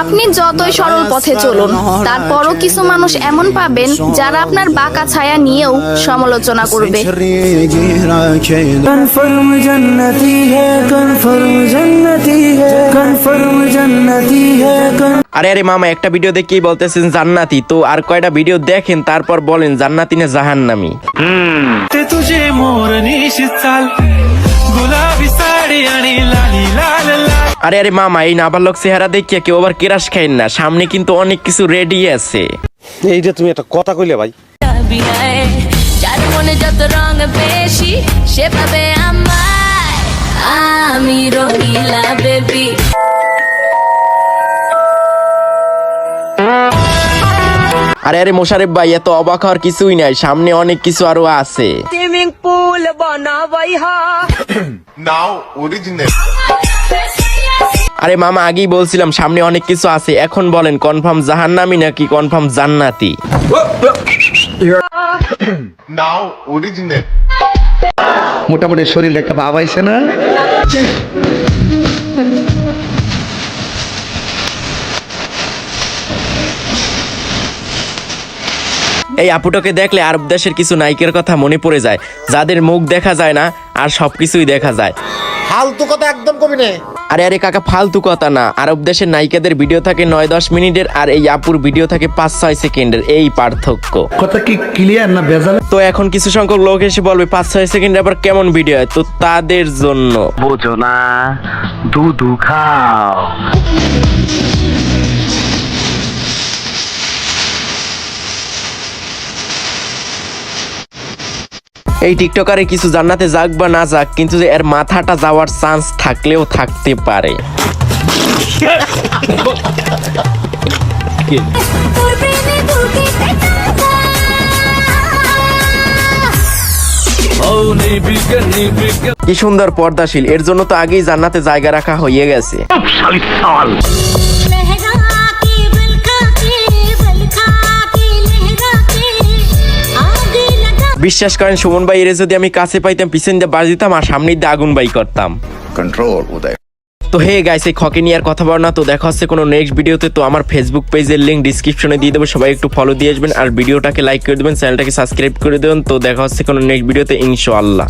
আপনি যতই সরল পথে চলুন তারপরও কিছু মানুষ এমন পাবেন যারা আপনার বাঁকা ছায়া নিয়েও সমালোচনা করবে। আরে আরে মামা একটা ভিডিও দেখি বলতেছেন জান্নাতি। তো আর কয়টা ভিডিও দেখেন তারপর বলেন জান্নাতি না জাহান্নামি। হুম। আরে আরে মামা এই নাবালক চেহারা দেখিয়া কেউ আবার কেরাস খাইন না। সামনে কিন্তু অনেক কিছু রেডি আছে। এইটা তুমি একটা কথা কইলে ভাই। যার মনে যত রং বেশি সে পাবে আমায়। আমি রঙিলা বেবি আরে আরে মোশারেফ ভাই এত অবাক হওয়ার কিছুই নাই। সামনে অনেক কিছু আরও আছে। Now original. আরে মামা আগেই বলছিলাম সামনে অনেক কিছু আছে। এখন বলেন কনফার্ম জাহান্নামি নাকি কনফার্ম জান্নাতি? Now original. মোটামুটি শরীরে একটা ভাব আইছে না? এই আপুটাকে দেখলে আরব দেশের কিছু নায়িকের কথা মনে পড়ে যায়। যাদের মুখ দেখা যায় না আর সবকিছুই দেখা যায়। ফালতু কথা একদম কবি নে। আরে আরে কাকা ফালতু কথা না। আরব দেশের নায়িকাদের ভিডিও থাকে নয় দশ মিনিটের আর এই আপুর ভিডিও থাকে পাঁচ ছয় সেকেন্ডের। এই পার্থক্য। কথা কি ক্লিয়ার না ভেজাল? তো এখন কিছু সংখ্যক লোক এসে বলবে পাঁচ ছয় সেকেন্ড আবার কেমন ভিডিও হয়? তো তাদের জন্য। বোঝো না দুধু খাও। এই টিকটকারে কিছু জান্নাতে যাক বা না যাক, কিন্তু এর মাথাটা যাওয়ার চান্স থাকলেও থাকতে পারে। কি সুন্দর পর্দাশীল, এর জন্য তো আগেই জান্নাতে জায়গা রাখা হয়ে গেছে। বিশ্বাস করেন সুমন ভাই এর যদি আমি কাছে পাইতাম পিছন দিয়ে বাজ দিতাম আর সামনে দিয়ে আগুন বাই করতাম। কন্ট্রোল উদয়। তো হে গাইস এই খকে নিয়ে আর কথা বল না তো দেখা হচ্ছে কোনো নেক্সট ভিডিওতে তো আমার ফেসবুক পেজের লিঙ্ক ডিসক্রিপশনে দিয়ে দেবো সবাই একটু ফলো দিয়ে আসবেন। আর ভিডিওটাকে লাইক করে দেবেন চ্যানেলটাকে সাবস্ক্রাইব করে দেবেন। তো দেখা হচ্ছে কোনো নেক্সট ভিডিওতে ইনশাআল্লাহ।